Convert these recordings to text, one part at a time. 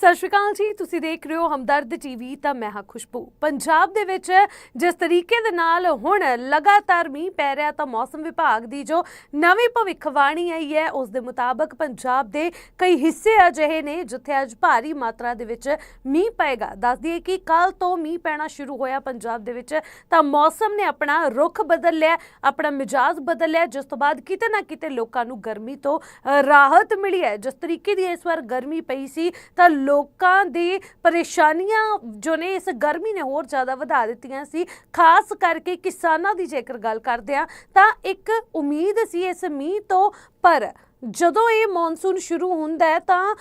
ਸਤਿ ਸ਼੍ਰੀ ਅਕਾਲ ਜੀ, ਤੁਸੀਂ ਦੇਖ ਰਹੇ ਹੋ ਹਮਦਰਦ ਟੀਵੀ, ਤਾਂ ਮੈਂ ਹਾਂ ਖੁਸ਼ਬੂ। ਪੰਜਾਬ ਦੇ ਵਿੱਚ ਜਿਸ ਤਰੀਕੇ ਦੇ ਨਾਲ ਹੁਣ ਲਗਾਤਾਰ ਮੀਂਹ ਪੈ ਰਿਹਾ, ਤਾਂ ਮੌਸਮ ਵਿਭਾਗ ਦੀ ਜੋ ਨਵੀਂ ਭਵਿੱਖਬਾਣੀ ਆਈ ਹੈ, ਉਸ ਦੇ ਮੁਤਾਬਕ ਪੰਜਾਬ ਦੇ ਕਈ ਹਿੱਸੇ ਅਜਿਹੇ ਨੇ, ਜਿੱਥੇ ਅੱਜ ਭਾਰੀ ਮਾਤਰਾ ਦੇ ਵਿੱਚ ਮੀਂਹ ਪਏਗਾ। ਦੱਸ ਦਈਏ ਕਿ ਕੱਲ ਤੋਂ ਮੀਂਹ ਪੈਣਾ ਸ਼ੁਰੂ ਹੋਇਆ ਪੰਜਾਬ ਦੇ ਵਿੱਚ, ਤਾਂ ਮੌਸਮ ਨੇ ਆਪਣਾ ਰੁਖ ਬਦਲ ਲਿਆ, ਆਪਣਾ ਮਿਜਾਜ਼ ਬਦਲ ਲਿਆ, ਜਿਸ ਤੋਂ ਬਾਅਦ ਕਿਤੇ ਨਾ ਕਿਤੇ ਲੋਕਾਂ ਨੂੰ ਗਰਮੀ ਤੋਂ ਰਾਹਤ ਮਿਲੀ ਹੈ। ਜਿਸ ਤਰੀਕੇ ਦੀ ਇਸ ਵਾਰ ਗਰਮੀ ਪਈ ਸੀ, ਤਾਂ ਲੋਕਾਂ ਦੀ ਪਰੇਸ਼ਾਨੀਆਂ ਜੋ ਨੇ ਇਸ ਗਰਮੀ ਨੇ ਹੋਰ ਜ਼ਿਆਦਾ ਵਧਾ ਦਿੱਤੀਆਂ ਸੀ। ਖਾਸ ਕਰਕੇ ਕਿਸਾਨਾਂ ਦੀ ਜੇਕਰ ਗੱਲ ਕਰਦੇ ਆ ਤਾਂ ਇੱਕ ਉਮੀਦ ਸੀ ਇਸ ਮੀਂਹ ਤੋਂ, ਪਰ ਜਦੋਂ ਇਹ ਮੌਨਸੂਨ ਸ਼ੁਰੂ ਹੁੰਦਾ ਹੈ, ਤਾਂ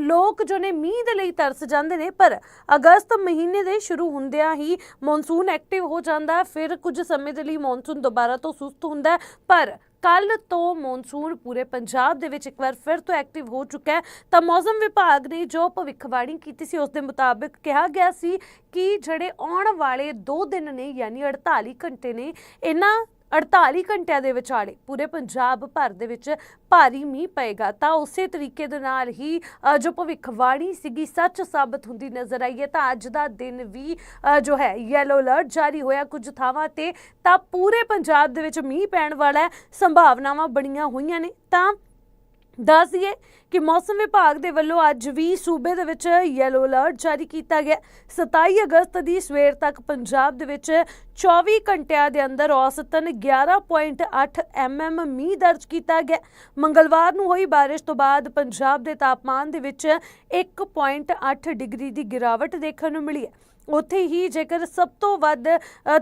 ਲੋਕ ਜੋ ਨੇ ਮੀਂਹ ਦੇ ਲਈ ਤਰਸ ਜਾਂਦੇ ਨੇ, ਪਰ ਅਗਸਤ ਮਹੀਨੇ ਦੇ ਸ਼ੁਰੂ ਹੁੰਦਿਆਂ ਹੀ ਮੌਨਸੂਨ ਐਕਟਿਵ ਹੋ ਜਾਂਦਾ ਫਿਰ ਕੁਝ ਸਮੇਂ ਦੇ ਲਈ ਮੌਨਸੂਨ ਦੁਬਾਰਾ ਤੋਂ ਸੁਸਤ ਹੁੰਦਾ ਪਰ ਕੱਲ ਤੋਂ ਮੌਨਸੂਨ ਪੂਰੇ ਪੰਜਾਬ ਦੇ ਵਿੱਚ ਇੱਕ ਵਾਰ ਫਿਰ ਤੋਂ ਐਕਟਿਵ ਹੋ ਚੁੱਕਾ ਹੈ। ਤਾਂ ਮੌਸਮ ਵਿਭਾਗ ਨੇ ਜੋ ਭਵਿੱਖਬਾਣੀ ਕੀਤੀ ਸੀ, ਉਸ ਦੇ ਮੁਤਾਬਿਕ ਕਿਹਾ ਗਿਆ ਸੀ ਕਿ ਜਿਹੜੇ ਆਉਣ ਵਾਲੇ 2 ਦਿਨ ਨੇ, ਯਾਨੀ 48 ਘੰਟੇ ਨੇ, ਇਹਨਾਂ 48 ਘੰਟਿਆਂ ਦੇ ਵਿਚਾਲੇ ਪੂਰੇ ਪੰਜਾਬ ਭਰ ਦੇ ਵਿੱਚ ਭਾਰੀ ਮੀਂਹ ਪਏਗਾ। ਤਾਂ ਉਸੇ ਤਰੀਕੇ ਦੇ ਨਾਲ ਹੀ ਜੋ ਭਵਿੱਖਬਾਣੀ ਸੀਗੀ, ਸੱਚ ਸਾਬਤ ਹੁੰਦੀ ਨਜ਼ਰ ਆਈ ਹੈ। ਤਾਂ ਅੱਜ ਦਾ ਦਿਨ ਵੀ ਜੋ ਹੈ ਯੈਲੋ ਅਲਰਟ ਜਾਰੀ ਹੋਇਆ ਕੁਝ ਥਾਵਾਂ ਤੇ। ਤਾਂ ਪੂਰੇ ਪੰਜਾਬ ਦੇ ਵਿੱਚ ਮੀਂਹ ਪੈਣ ਵਾਲਾ ਸੰਭਾਵਨਾਵਾਂ ਬਣੀਆਂ ਹੋਈਆਂ ਨੇ। ਤਾਂ ਦੱਸ ਦਈਏ ਕਿ ਮੌਸਮ ਵਿਭਾਗ ਦੇ ਵੱਲੋਂ ਅੱਜ ਵੀ ਸੂਬੇ ਦੇ ਵਿੱਚ ਯੈਲੋ ਅਲਰਟ ਜਾਰੀ ਕੀਤਾ ਗਿਆ। 27 ਅਗਸਤ ਦੀ ਸਵੇਰ ਤੱਕ ਪੰਜਾਬ ਦੇ ਵਿੱਚ 24 ਘੰਟਿਆਂ ਦੇ ਅੰਦਰ ਔਸਤਨ 11.8 ਐਮਐਮ ਮੀਂਹ ਦਰਜ ਕੀਤਾ ਗਿਆ। ਮੰਗਲਵਾਰ ਨੂੰ ਹੋਈ ਬਾਰਿਸ਼ ਤੋਂ ਬਾਅਦ ਪੰਜਾਬ ਦੇ ਤਾਪਮਾਨ ਦੇ ਵਿੱਚ 1.8 ਡਿਗਰੀ ਦੀ ਗਿਰਾਵਟ ਦੇਖਣ ਨੂੰ ਮਿਲੀ ਹੈ। ਉੱਥੇ ਹੀ ਜੇਕਰ ਸਭ ਤੋਂ ਵੱਧ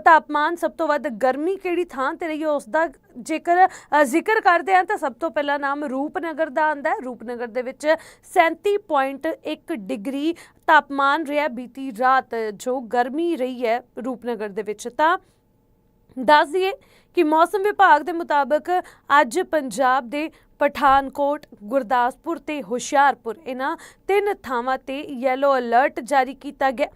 ਤਾਪਮਾਨ, ਸਭ ਤੋਂ ਵੱਧ ਗਰਮੀ ਕਿਹੜੀ ਥਾਂ ਤੇ ਰਹੀ ਹੈ, ਉਸ ਦਾ ਜੇਕਰ ਜ਼ਿਕਰ ਕਰਦੇ ਹਾਂ ਤਾਂ ਸਭ ਤੋਂ ਪਹਿਲਾ ਨਾਮ ਰੂਪਨਗਰ ਦਾ ਆਂਦਾ ਹੈ। ਰੂਪਨਗਰ ਦੇ ਵਿੱਚ 37.1 ਡਿਗਰੀ ਤਾਪਮਾਨ ਰਿਹਾ ਬੀਤੀ ਰਾਤ, ਜੋ ਗਰਮੀ ਰਹੀ ਹੈ ਰੂਪਨਗਰ ਦੇ ਵਿੱਚ। ਤਾਂ ਦੱਸ ਦਈਏ ਕਿ ਮੌਸਮ ਵਿਭਾਗ ਦੇ ਮੁਤਾਬਕ ਅੱਜ ਪੰਜਾਬ ਦੇ ਪਠਾਨਕੋਟ, ਗੁਰਦਾਸਪੁਰ ਤੇ ਹੁਸ਼ਿਆਰਪੁਰ ਇਹਨਾਂ ਤਿੰਨ ਥਾਵਾਂ ਤੇ ਯੈਲੋ ਅਲਰਟ ਜਾਰੀ ਕੀਤਾ ਗਿਆ।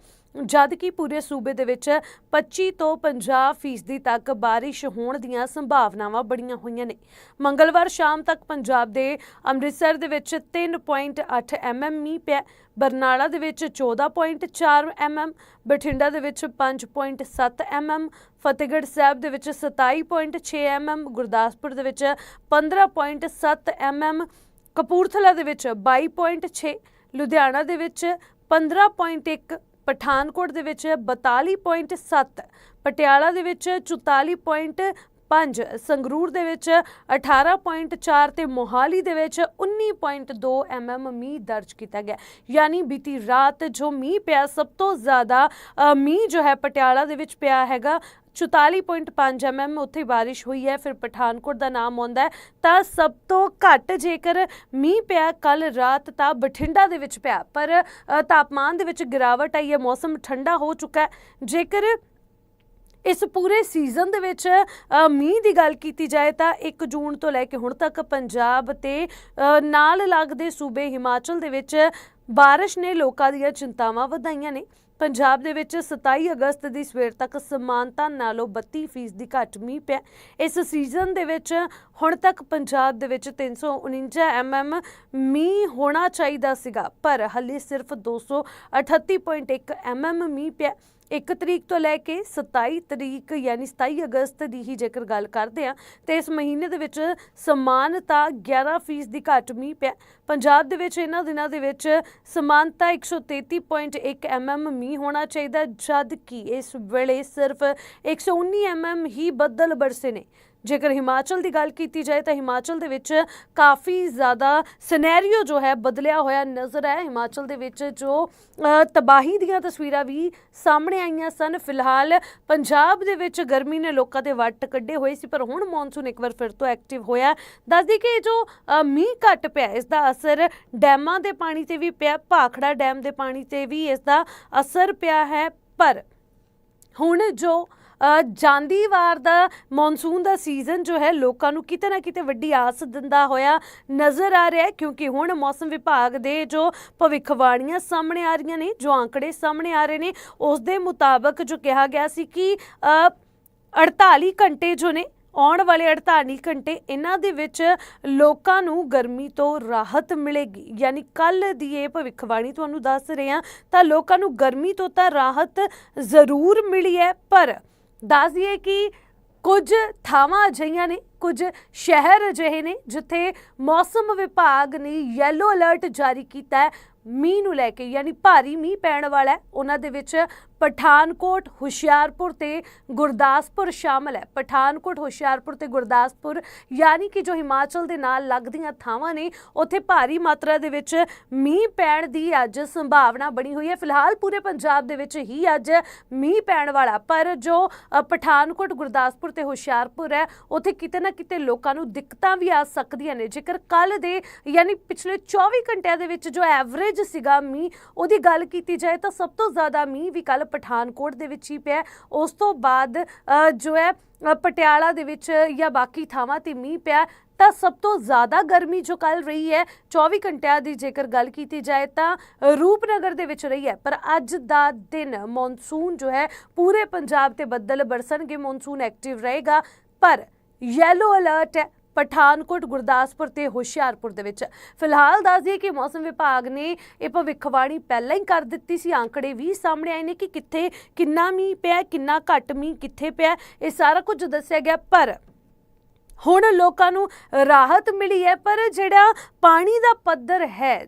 ਜਦ ਕਿ ਪੂਰੇ ਸੂਬੇ ਦੇ ਵਿੱਚ 25 ਤੋਂ 50 ਫੀਸਦੀ ਤੱਕ ਬਾਰਿਸ਼ ਹੋਣ ਦੀਆਂ ਸੰਭਾਵਨਾਵਾਂ ਬਣੀਆਂ ਹੋਈਆਂ ਨੇ। ਮੰਗਲਵਾਰ ਸ਼ਾਮ ਤੱਕ ਪੰਜਾਬ ਦੇ ਅੰਮ੍ਰਿਤਸਰ ਦੇ ਵਿੱਚ 3.8 ਐਮਐਮ ਮੀਂਹ ਪਿਆ, ਬਰਨਾਲਾ ਦੇ ਵਿੱਚ 14.4 ਐਮਐਮ, ਬਠਿੰਡਾ ਦੇ ਵਿੱਚ 5.7 ਐਮਐਮ, ਫਤਿਹਗੜ੍ਹ ਸਾਹਿਬ ਦੇ ਵਿੱਚ 27.6 ਐਮਐਮ, ਗੁਰਦਾਸਪੁਰ ਦੇ ਵਿੱਚ 15.7 ਐਮਐਮ, ਕਪੂਰਥਲਾ ਦੇ ਵਿੱਚ 22.6 ਲੁਧਿਆਣਾ ਦੇ ਵਿੱਚ 15.1 ਪਠਾਨਕੋਟ ਦੇ ਵਿੱਚ 42.7 ਪਟਿਆਲਾ ਦੇ ਵਿੱਚ 44.5 ਸੰਗਰੂਰ ਦੇ ਵਿੱਚ 18.4 ਤੇ ਮੋਹਾਲੀ ਦੇ ਵਿੱਚ 19.2 ਐਮਐਮ ਮੀਂਹ ਦਰਜ ਕੀਤਾ ਗਿਆ। ਯਾਨੀ ਬੀਤੀ ਰਾਤ ਜੋ ਮੀਂਹ ਪਿਆ, ਸਭ ਤੋਂ ਜ਼ਿਆਦਾ ਮੀਂਹ ਜੋ ਹੈ ਪਟਿਆਲਾ ਦੇ ਵਿੱਚ ਪਿਆ ਹੈਗਾ। 44.5 ਐਮਐਮ ਉੱਥੇ ਬਾਰਿਸ਼ ਹੋਈ ਹੈ, ਫਿਰ ਪਠਾਨਕੋਟ ਦਾ ਨਾਮ ਆਉਂਦਾ ਹੈ। ਤਾਂ ਸਭ ਤੋਂ ਘੱਟ ਜੇਕਰ ਮੀਂਹ ਪਿਆ ਕੱਲ ਰਾਤ ਤਾਂ ਬਠਿੰਡਾ ਦੇ ਵਿੱਚ ਪਿਆ, ਪਰ ਤਾਪਮਾਨ ਦੇ ਵਿੱਚ ਗਿਰਾਵਟ ਆਈ ਹੈ, ਮੌਸਮ ਠੰਡਾ ਹੋ ਚੁੱਕਾ ਹੈ। ਜੇਕਰ ਇਸ ਪੂਰੇ ਸੀਜ਼ਨ ਦੇ ਵਿੱਚ ਮੀਂਹ ਦੀ ਗੱਲ ਕੀਤੀ ਜਾਏ ਤਾਂ 1 ਜੂਨ ਤੋਂ ਲੈ ਕੇ ਹੁਣ ਤੱਕ ਪੰਜਾਬ ਤੇ ਨਾਲ ਲੱਗਦੇ ਸੂਬੇ ਹਿਮਾਚਲ ਦੇ ਵਿੱਚ ਬਾਰਿਸ਼ ਨੇ ਲੋਕਾਂ ਦੀਆਂ ਚਿੰਤਾਵਾਂ ਵਧਾਈਆਂ ਨੇ। ਪੰਜਾਬ ਦੇ ਵਿੱਚ 27 ਅਗਸਤ ਦੀ ਸਵੇਰ ਤੱਕ ਸਮਾਨਤਾ ਨਾਲੋਂ 32% ਦੀ ਘੱਟ ਮੀਂਹ ਪਿਆ। ਇਸ ਸੀਜ਼ਨ ਦੇ ਵਿੱਚ ਹੁਣ ਤੱਕ ਪੰਜਾਬ ਦੇ ਵਿੱਚ 349 ਐਮਐਮ ਮੀਂਹ ਹੋਣਾ ਚਾਹੀਦਾ ਸੀਗਾ, ਪਰ ਹਲੇ ਸਿਰਫ 238.1 ਐਮਐਮ ਮੀਂਹ ਪਿਆ। 1 ਤਰੀਕ ਤੋਂ ਲੈ ਕੇ 27 ਤਰੀਕ ਯਾਨੀ 27 ਅਗਸਤ ਦੀ ਹੀ ਜੇਕਰ ਗੱਲ ਕਰਦੇ ਆ ਤੇ ਇਸ ਮਹੀਨੇ ਦੇ ਵਿੱਚ ਸਮਾਨਤਾ 11% ਦੀ ਘੱਟ ਮੀਂਹ ਪਿਆ। ਪੰਜਾਬ ਦੇ ਵਿੱਚ ਇਹਨਾਂ ਦਿਨਾਂ ਦੇ ਵਿੱਚ ਸਮਾਨਤਾ 133.1 ਐਮਐਮ ਮੀਂਹ ਹੋਣਾ ਚਾਹੀਦਾ, ਜਦ ਕਿ ਇਸ ਵੇਲੇ ਸਿਰਫ 119 ਐਮਐਮ ਹੀ ਬੱਦਲ ਬਰਸੇ ਨੇ। ਜੇਕਰ ਹਿਮਾਚਲ ਦੀ ਗੱਲ ਕੀਤੀ ਜਾਏ ਤਾਂ ਹਿਮਾਚਲ ਦੇ ਵਿੱਚ ਕਾਫੀ ਜ਼ਿਆਦਾ ਸਿਨੈਰੀਓ ਜੋ ਹੈ ਬਦਲਿਆ ਹੋਇਆ ਨਜ਼ਰ ਹੈ। ਹਿਮਾਚਲ ਦੇ ਵਿੱਚ ਜੋ ਤਬਾਹੀ ਦੀਆਂ ਤਸਵੀਰਾਂ ਵੀ ਸਾਹਮਣੇ ਆਈਆਂ ਸਨ। ਫਿਲਹਾਲ ਪੰਜਾਬ ਦੇ ਵਿੱਚ ਗਰਮੀ ਨੇ ਲੋਕਾਂ ਦੇ ਵੱਟ ਕੱਢੇ ਹੋਏ ਸੀ, ਪਰ ਹੁਣ ਮੌਨਸੂਨ ਇੱਕ ਵਾਰ ਫਿਰ ਤੋਂ ਐਕਟਿਵ ਹੋਇਆ। ਦੱਸਦੀ ਕਿ ਇਹ ਜੋ ਮੀਂਹ ਘੱਟ ਪਿਆ, ਇਸ ਦਾ ਅਸਰ ਡੈਮਾਂ ਦੇ ਪਾਣੀ ਤੇ ਵੀ ਪਿਆ, ਭਾਖੜਾ ਡੈਮ ਦੇ ਪਾਣੀ ਤੇ ਵੀ ਇਸ ਦਾ ਅਸਰ ਪਿਆ ਹੈ। ਪਰ ਹੁਣ ਜੋ ਜਾਂਦੀ ਵਾਰ ਦਾ ਮੌਨਸੂਨ ਦਾ ਸੀਜ਼ਨ ਜੋ ਹੈ ਲੋਕਾਂ ਨੂੰ ਕਿਤੇ ਨਾ ਕਿਤੇ ਵੱਡੀ ਆਸ ਦਿੰਦਾ ਹੋਇਆ ਨਜ਼ਰ ਆ ਰਿਹਾ ਹੈ ਕਿਉਂਕਿ ਹੁਣ ਮੌਸਮ ਵਿਭਾਗ ਦੇ ਜੋ ਭਵਿੱਖਬਾਣੀਆਂ ਸਾਹਮਣੇ ਆ ਰਹੀਆਂ ਨੇ ਜੋ ਆંકੜੇ ਸਾਹਮਣੇ ਆ ਰਹੇ ਨੇ ਉਸ ਦੇ ਮੁਤਾਬਕ ਜੋ ਕਿਹਾ ਗਿਆ ਸੀ ਕਿ ਅ, 48 ਘੰਟੇ ਜੋ ਨੇ ਆਉਣ ਵਾਲੇ 48 ਘੰਟੇ ਇਹਨਾਂ ਦੇ ਵਿੱਚ ਲੋਕਾਂ ਨੂੰ ਗਰਮੀ ਤੋਂ ਰਾਹਤ ਮਿਲੇਗੀ। ਯਾਨੀ ਕੱਲ ਦੀ ਇਹ ਭਵਿੱਖਬਾਣੀ ਤੁਹਾਨੂੰ ਦੱਸ ਰਹੇ ਹਾਂ ਤਾਂ ਲੋਕਾਂ ਨੂੰ ਗਰਮੀ ਤੋਂ ਤਾਂ ਰਾਹਤ ਜ਼ਰੂਰ ਮਿਲੀ ਹੈ ਪਰ ਦੱਸ ਦਈਏ ਕਿ ਕੁਝ ਥਾਵਾਂ ਅਜਿਹੀਆਂ ਨੇ, ਕੁਝ ਸ਼ਹਿਰ ਅਜਿਹੇ ਨੇ ਜਿੱਥੇ ਮੌਸਮ ਵਿਭਾਗ ਨੇ ਯੈਲੋ ਅਲਰਟ ਜਾਰੀ ਕੀਤਾ ਹੈ, ਮੀਂਹ ਨੂੰ ਲੈ ਕੇ, ਯਾਨੀ ਭਾਰੀ ਮੀਂਹ ਪੈਣ ਵਾਲਾ ਹੈ। ਉਹਨਾਂ ਦੇ ਵਿੱਚ ਪਠਾਨਕੋਟ ਹੁਸ਼ਿਆਰਪੁਰ ਤੇ ਗੁਰਦਾਸਪੁਰ ਸ਼ਾਮਲ ਹੈ। ਪਠਾਨਕੋਟ, ਹੁਸ਼ਿਆਰਪੁਰ ਤੇ ਗੁਰਦਾਸਪੁਰ, ਯਾਨੀ ਕਿ ਜੋ ਹਿਮਾਚਲ ਦੇ ਨਾਲ ਲੱਗਦੀਆਂ ਥਾਵਾਂ ਨੇ, ਉੱਥੇ ਭਾਰੀ ਮਾਤਰਾ ਦੇ ਵਿੱਚ ਮੀਂਹ ਪੈਣ ਦੀ ਅੱਜ ਸੰਭਾਵਨਾ ਬਣੀ ਹੋਈ ਹੈ। ਫਿਲਹਾਲ ਪੂਰੇ ਪੰਜਾਬ ਦੇ ਵਿੱਚ ਹੀ ਅੱਜ ਮੀਂਹ ਪੈਣ ਵਾਲਾ, ਪਰ ਜੋ ਪਠਾਨਕੋਟ, ਗੁਰਦਾਸਪੁਰ ਤੇ ਹੁਸ਼ਿਆਰਪੁਰ ਹੈ, ਉੱਥੇ ਕਿਤੇ ਨਾ ਕਿਤੇ ਲੋਕਾਂ ਨੂੰ ਦਿੱਕਤਾਂ ਵੀ ਆ ਸਕਦੀਆਂ ਨੇ। ਜੇਕਰ ਕੱਲ ਦੇ, ਯਾਨੀ ਪਿਛਲੇ 24 ਘੰਟਿਆਂ ਦੇ ਵਿੱਚ ਜੋ ਐਵਰੇਜ ਸੀਗਾ ਮੀਂਹ, ਉਹਦੀ ਗੱਲ ਕੀਤੀ ਜਾਏ ਤਾਂ ਸਭ ਤੋਂ ਜ਼ਿਆਦਾ ਮੀਂਹ ਵੀ ਕੱਲ ਪਠਾਨਕੋਟ ਦੇ ਵਿੱਚ ਹੀ ਪਿਆ। ਉਸ ਤੋਂ ਬਾਅਦ ਜੋ ਹੈ ਪਟਿਆਲਾ ਦੇ ਵਿੱਚ ਜਾਂ ਬਾਕੀ ਥਾਵਾਂ ਤੇ ਮੀਂਹ ਪਿਆ, ਤਾਂ ਸਭ ਤੋਂ ਜ਼ਿਆਦਾ ਗਰਮੀ ਜੋ ਕੱਲ ਰਹੀ ਹੈ 24 ਘੰਟਿਆਂ ਦੀ ਜੇਕਰ ਗੱਲ ਕੀਤੀ ਜਾਏ ਤਾਂ ਰੂਪਨਗਰ ਦੇ ਵਿੱਚ ਰਹੀ ਹੈ। ਪਰ ਅੱਜ ਦਾ ਦਿਨ ਮੌਨਸੂਨ ਜੋ ਹੈ, ਪੂਰੇ ਪੰਜਾਬ ਤੇ ਬੱਦਲ ਬਰਸਣਗੇ, ਮੌਨਸੂਨ ਐਕਟਿਵ ਰਹੇਗਾ। ਪਰ ਯੈਲੋ ਅਲਰਟ ਹੈ। ਪਠਾਨਕੋਟ, ਗੁਰਦਾਸਪੁਰ ਤੇ ਹੁਸ਼ਿਆਰਪੁਰ ਦੇ ਵਿੱਚ। ਫਿਲਹਾਲ ਦੱਸ ਦਈਏ ਕਿ ਮੌਸਮ ਵਿਭਾਗ ਨੇ ਇਹ ਭਵਿੱਖਬਾਣੀ ਪਹਿਲਾਂ ਹੀ ਕਰ ਦਿੱਤੀ ਸੀ। ਆંકੜੇ ਵੀ ਸਾਹਮਣੇ ਆਏ ਨੇ ਕਿ ਕਿੱਥੇ ਕਿੰਨਾ ਮੀਂਹ ਪਿਆ, ਕਿੰਨਾ ਘੱਟ ਮੀਂਹ ਕਿੱਥੇ ਪਿਆ, ਇਹ ਸਾਰਾ ਕੁਝ ਦੱਸਿਆ ਗਿਆ। ਪਰ ਹੁਣ ਲੋਕਾਂ ਨੂੰ ਰਾਹਤ ਮਿਲੀ ਹੈ, ਪਰ ਜਿਹੜਾ ਪਾਣੀ ਦਾ ਪੱਧਰ ਹੈ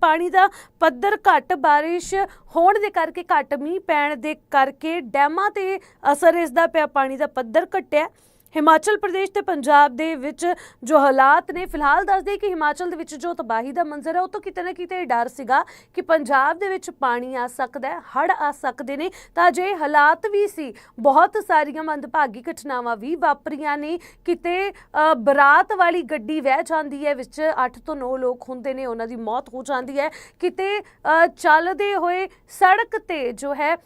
ਪਾਣੀ ਦਾ ਪੱਧਰ ਘੱਟ ਬਾਰਿਸ਼ ਹੋਣ ਦੇ ਕਰਕੇ, ਘੱਟ ਮੀਂਹ ਪੈਣ ਦੇ ਕਰਕੇ ਡੈਮਾਂ ਤੇ ਅਸਰ ਇਸ ਦਾ ਪਿਆ, ਪਾਣੀ ਦਾ ਪੱਧਰ ਘਟਿਆ। ਹਿਮਾਚਲ ਪ੍ਰਦੇਸ਼ ਤੇ ਪੰਜਾਬ ਦੇ ਵਿੱਚ ਜੋ ਹਾਲਾਤ ਨੇ, ਫਿਲਹਾਲ ਦੱਸਦੇ ਕਿ ਹਿਮਾਚਲ ਦੇ ਵਿੱਚ ਜੋ ਤਬਾਹੀ ਦਾ ਮੰਜ਼ਰ ਹੈ, ਉਹ ਤੋਂ ਕਿਤੇ ਨਾ ਕਿਤੇ ਡਰ ਸੀਗਾ ਕਿ ਪੰਜਾਬ ਦੇ ਵਿੱਚ ਪਾਣੀ ਆ ਸਕਦਾ ਹੈ ਹੜ ਆ ਸਕਦੇ ਨੇ। ਤਾਂ ਜੇ ਹਾਲਾਤ ਵੀ ਸੀ, ਬਹੁਤ ਸਾਰੀਆਂ ਮੰਦਭਾਗੀ ਘਟਨਾਵਾਂ ਵੀ ਵਾਪਰੀਆਂ ਨੇ। ਕਿਤੇ ਬਰਾਤ ਵਾਲੀ ਗੱਡੀ ਵਹਿ ਜਾਂਦੀ ਹੈ, ਵਿੱਚ 8 ਤੋਂ 9 ਲੋਕ ਹੁੰਦੇ ਨੇ, ਉਹਨਾਂ ਦੀ ਮੌਤ ਹੋ ਜਾਂਦੀ ਹੈ। ਕਿਤੇ ਚੱਲਦੇ ਹੋਏ ਸੜਕ ਤੇ ਜੋ ਹੈ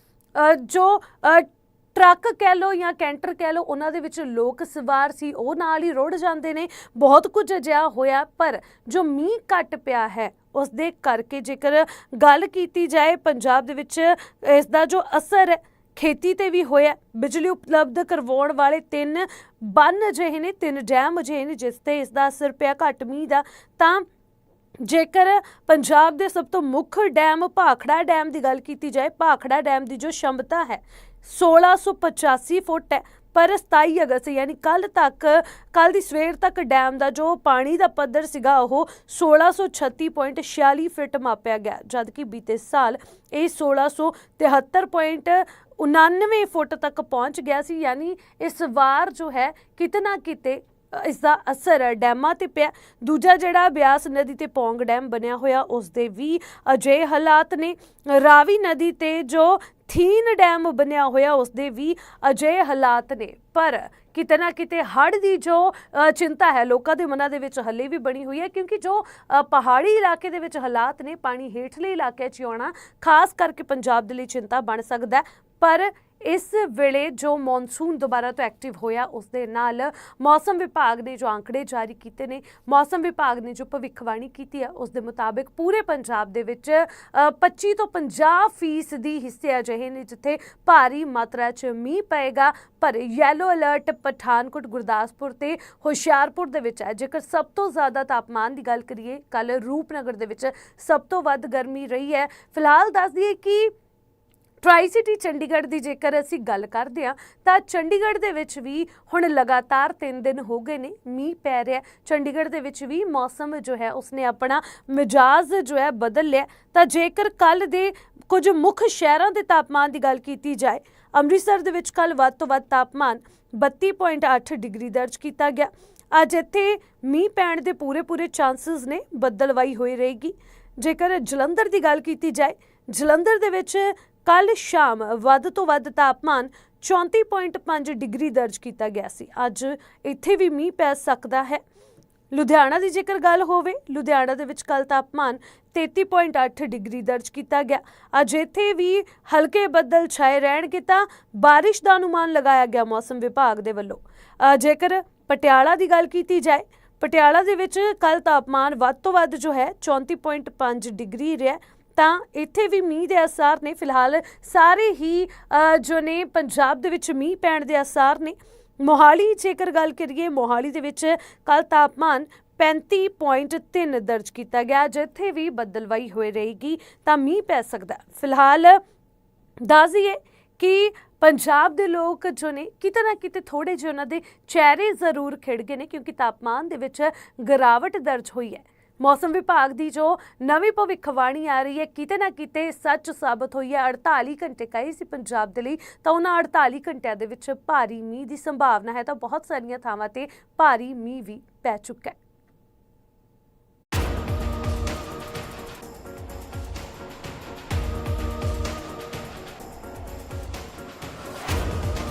ਜੋ ਟਰੱਕ ਕਹਿ ਲੋ ਜਾਂ ਕੈਂਟਰ ਕਹਿ ਲੋ ਉਹਨਾਂ ਦੇ ਵਿੱਚ ਲੋਕ ਸਵਾਰ ਸੀ, ਉਹ ਨਾਲ ਹੀ ਰੁੜ ਜਾਂਦੇ ਨੇ। ਬਹੁਤ ਕੁਝ ਅਜਿਹਾ ਹੋਇਆ, ਪਰ ਜੋ ਮੀਂਹ ਘੱਟ ਪਿਆ ਹੈ ਉਸ ਦੇ ਕਰਕੇ ਜੇਕਰ ਗੱਲ ਕੀਤੀ ਜਾਏ, ਪੰਜਾਬ ਦੇ ਵਿੱਚ ਇਸ ਦਾ ਜੋ ਅਸਰ ਹੈ, ਖੇਤੀ ਤੇ ਵੀ ਹੋਇਆ। ਬਿਜਲੀ ਉਪਲਬਧ ਕਰਵਾਉਣ ਵਾਲੇ ਤਿੰਨ ਬੰਨ ਅਜਿਹੇ ਨੇ, ਤਿੰਨ ਡੈਮ ਅਜਿਹੇ ਨੇ, ਜਿਸ ਤੇ ਇਸ ਦਾ ਅਸਰ ਪਿਆ ਘੱਟ ਮੀਂਹ ਦਾ, ਤਾਂ ਜੇਕਰ ਪੰਜਾਬ ਦੇ ਸਭ ਤੋਂ ਮੁੱਖ ਡੈਮ ਭਾਖੜਾ ਡੈਮ ਦੀ ਗੱਲ ਕੀਤੀ ਜਾਏ, ਭਾਖੜਾ ਡੈਮ ਦੀ ਜੋ ਸ਼ਮਤਾ ਹੈ 1685 ਫੁੱਟ ਹੈ। ਪਰ 27 ਅਗਸਤ, ਯਾਨੀ ਕੱਲ ਤੱਕ, ਕੱਲ ਦੀ ਸਵੇਰ ਤੱਕ ਡੈਮ ਦਾ ਜੋ ਪਾਣੀ ਦਾ ਪੱਧਰ ਸੀਗਾ, ਉਹ 1636.46 ਫੁੱਟ ਮਾਪਿਆ ਗਿਆ, ਜਦਕਿ ਬੀਤੇ ਸਾਲ ਇਹ 1673.99 ਫੁੱਟ ਤੱਕ ਪਹੁੰਚ ਗਿਆ ਸੀ। ਯਾਨੀ ਇਸ ਵਾਰ ਜੋ ਹੈ, ਕਿਤਨਾ ਕਿਤੇ ਇਸ ਦਾ ਅਸਰ ਡੈਮਾਂ ਤੇ ਪਿਆ। ਦੂਜਾ ਜਿਹੜਾ ਬਿਆਸ ਨਦੀ ਤੇ ਪੌਂਗ ਡੈਮ ਬਣਿਆ ਹੋਇਆ ਉਸ ਦੇ ਵੀ ਅਜੇ ਹਾਲਾਤ ਨੇ। ਰਾਵੀ ਨਦੀ ਤੇ ਜੋ ਥੀਨ ਡੈਮ ਬਣਿਆ ਹੋਇਆ ਉਸ ਦੇ ਵੀ ਅਜੇ ਹਾਲਾਤ ਨੇ। ਪਰ ਕਿਤੇ ਨਾ ਕਿਤੇ ਹੜ੍ਹ ਦੀ ਜੋ ਚਿੰਤਾ ਹੈ, ਲੋਕਾਂ ਦੇ ਮਨਾਂ ਦੇ ਵਿੱਚ ਹੱਲੇ ਵੀ ਬਣੀ ਹੋਈ ਹੈ, ਕਿਉਂਕਿ ਜੋ ਪਹਾੜੀ ਇਲਾਕੇ ਦੇ ਵਿੱਚ ਹਾਲਾਤ ਨੇ, ਪਾਣੀ ਹੇਠਲੇ ਇਲਾਕੇ 'ਚ ਆਉਣਾ, ਖਾਸ ਕਰਕੇ ਪੰਜਾਬ ਦੇ ਲਈ ਚਿੰਤਾ ਬਣ ਸਕਦਾ ਪਰ ਇਸ ਵੇਲੇ ਜੋ ਮੌਨਸੂਨ ਦੁਬਾਰਾ ਤੋਂ ਐਕਟਿਵ ਹੋਇਆ ਉਸ ਦੇ ਨਾਲ ਮੌਸਮ ਵਿਭਾਗ ਨੇ ਜੋ ਅੰਕੜੇ ਜਾਰੀ ਕੀਤੇ ਨੇ ਮੌਸਮ ਵਿਭਾਗ ਨੇ ਜੋ ਭਵਿੱਖਬਾਣੀ ਕੀਤੀ ਹੈ ਉਸ ਦੇ ਮੁਤਾਬਿਕ ਪੂਰੇ ਪੰਜਾਬ ਦੇ ਵਿੱਚ ਅ, 25 ਤੋਂ 50 ਫੀਸਦੀ ਹਿੱਸੇ ਅਜਿਹੇ ਨੇ ਜਿੱਥੇ ਭਾਰੀ ਮਾਤਰਾ 'ਚ ਮੀਂਹ ਪਏਗਾ। ਪਰ ਯੈਲੋ ਅਲਰਟ ਪਠਾਨਕੋਟ ਗੁਰਦਾਸਪੁਰ ਤੇ ਹੁਸ਼ਿਆਰਪੁਰ ਦੇ ਵਿੱਚ ਹੈ। ਜੇਕਰ ਸਭ ਤੋਂ ਜ਼ਿਆਦਾ ਤਾਪਮਾਨ ਦੀ ਗੱਲ ਕਰੀਏ ਕੱਲ ਰੂਪਨਗਰ ਦੇ ਵਿੱਚ ਸਭ ਤੋਂ ਵੱਧ ਗਰਮੀ ਰਹੀ ਹੈ। ਫਿਲਹਾਲ ਦੱਸ ਦਈਏ ਕਿ ਟਰਾਈ ਸਿਟੀ ਚੰਡੀਗੜ੍ਹ ਦੀ ਜੇਕਰ ਅਸੀਂ ਗੱਲ ਕਰਦੇ ਹਾਂ, ਤਾਂ ਚੰਡੀਗੜ੍ਹ ਦੇ ਵਿੱਚ ਵੀ ਹੁਣ ਲਗਾਤਾਰ 3 ਦਿਨ ਹੋ ਗਏ ਨੇ ਮੀਂਹ ਪੈ ਰਿਹਾ ਚੰਡੀਗੜ੍ਹ ਦੇ ਵਿੱਚ ਵੀ ਮੌਸਮ ਜੋ ਹੈ, ਉਸਨੇ ਆਪਣਾ ਮਿਜਾਜ਼ ਜੋ ਹੈ ਬਦਲ ਲਿਆ ਤਾਂ ਜੇਕਰ ਕੱਲ ਦੇ ਕੁਝ ਮੁੱਖ ਸ਼ਹਿਰਾਂ ਦੇ ਤਾਪਮਾਨ ਦੀ ਗੱਲ ਕੀਤੀ ਜਾਏ, ਅੰਮ੍ਰਿਤਸਰ ਦੇ ਵਿੱਚ ਕੱਲ ਵੱਧ ਤੋਂ ਵੱਧ ਤਾਪਮਾਨ 32.8 ਡਿਗਰੀ ਦਰਜ ਕੀਤਾ ਗਿਆ ਅੱਜ ਇੱਥੇ ਮੀਂਹ ਪੈਣ ਦੇ ਪੂਰੇ ਪੂਰੇ ਚਾਂਸਸ ਨੇ ਬੱਦਲਵਾਈ ਹੋਈ ਰਹੇਗੀ। ਜੇਕਰ ਜਲੰਧਰ ਦੀ ਗੱਲ ਕੀਤੀ ਜਾਏ, ਜਲੰਧਰ ਦੇ ਵਿੱਚ ਕੱਲ ਸ਼ਾਮ ਵੱਧ ਤੋਂ ਵੱਧ ਤਾਪਮਾਨ 34.5 ਡਿਗਰੀ ਦਰਜ ਕੀਤਾ ਗਿਆ ਸੀ। ਅੱਜ ਇੱਥੇ ਵੀ ਮੀਂਹ ਪੈ ਸਕਦਾ ਹੈ। ਲੁਧਿਆਣਾ ਦੀ ਜੇਕਰ ਗੱਲ ਹੋਵੇ, ਲੁਧਿਆਣਾ ਦੇ ਵਿੱਚ ਕੱਲ ਤਾਪਮਾਨ 33.8 ਡਿਗਰੀ ਦਰਜ ਕੀਤਾ ਗਿਆ। ਅੱਜ ਇੱਥੇ ਵੀ ਹਲਕੇ ਬੱਦਲ ਛਾਏ ਰਹਿਣਗੇ ਤਾਂ ਬਾਰਿਸ਼ ਦਾ ਅਨੁਮਾਨ ਲਗਾਇਆ ਗਿਆ ਮੌਸਮ ਵਿਭਾਗ ਦੇ ਵੱਲੋਂ। ਜੇਕਰ ਪਟਿਆਲਾ ਦੀ ਗੱਲ ਕੀਤੀ ਜਾਏ, ਪਟਿਆਲਾ ਦੇ ਵਿੱਚ ਕੱਲ ਤਾਪਮਾਨ ਵੱਧ ਤੋਂ ਵੱਧ ਜੋ ਹੈ 34.5 ਡਿਗਰੀ ਰਿਹਾ। ਤਾਂ ਇੱਥੇ ਵੀ ਮੀਂਹ ਦੇ ਅਸਾਰ ਨੇ ਫਿਲਹਾਲ ਸਾਰੇ ਹੀ ਜੋ ਨੇ ਪੰਜਾਬ ਦੇ ਵਿੱਚ ਮੀਂਹ ਪੈਣ ਦੇ ਅਸਾਰ ਨੇ। ਮੋਹਾਲੀ ਜੇਕਰ ਗੱਲ ਕਰੀਏ, ਮੋਹਾਲੀ ਦੇ ਵਿੱਚ ਕੱਲ ਤਾਪਮਾਨ 35.3 ਦਰਜ ਕੀਤਾ ਗਿਆ। ਜਿੱਥੇ ਵੀ ਬੱਦਲਵਾਈ ਹੋਈ ਰਹੇਗੀ, ਤਾਂ ਮੀਂਹ ਪੈ ਸਕਦਾ ਫਿਲਹਾਲ ਦੱਸ ਦਈਏ ਕਿ ਪੰਜਾਬ ਦੇ ਲੋਕ ਜੋ ਨੇ, ਕਿਤੇ ਨਾ ਕਿਤੇ ਥੋੜੇ ਜਿਹੇ ਉਹਨਾਂ ਦੇ ਚਿਹਰੇ ਜ਼ਰੂਰ ਖਿੜ ਗਏ ਨੇ, ਕਿਉਂਕਿ ਤਾਪਮਾਨ ਦੇ ਵਿੱਚ ਗਿਰਾਵਟ ਦਰਜ ਹੋਈ ਹੈ। ਮੌਸਮ ਵਿਭਾਗ ਦੀ ਜੋ ਨਵੀਂ ਭਵਿੱਖਬਾਣੀ ਆ ਰਹੀ ਹੈ, ਕਿਤੇ ਨਾ ਕਿਤੇ ਸੱਚ ਸਾਬਤ ਹੋਈ ਹੈ। 48 ਘੰਟੇ ਕਹੀ ਸੀ ਪੰਜਾਬ ਦੇ ਲਈ, ਤਾਂ ਉਹਨਾਂ 48 ਘੰਟਿਆਂ ਦੇ ਵਿੱਚ ਭਾਰੀ ਮੀਂਹ ਦੀ ਸੰਭਾਵਨਾ ਹੈ, ਤਾਂ ਬਹੁਤ ਸਾਰੀਆਂ ਥਾਵਾਂ ਤੇ ਭਾਰੀ ਮੀਂਹ ਵੀ ਪੈ ਚੁੱਕਾ ਹੈ।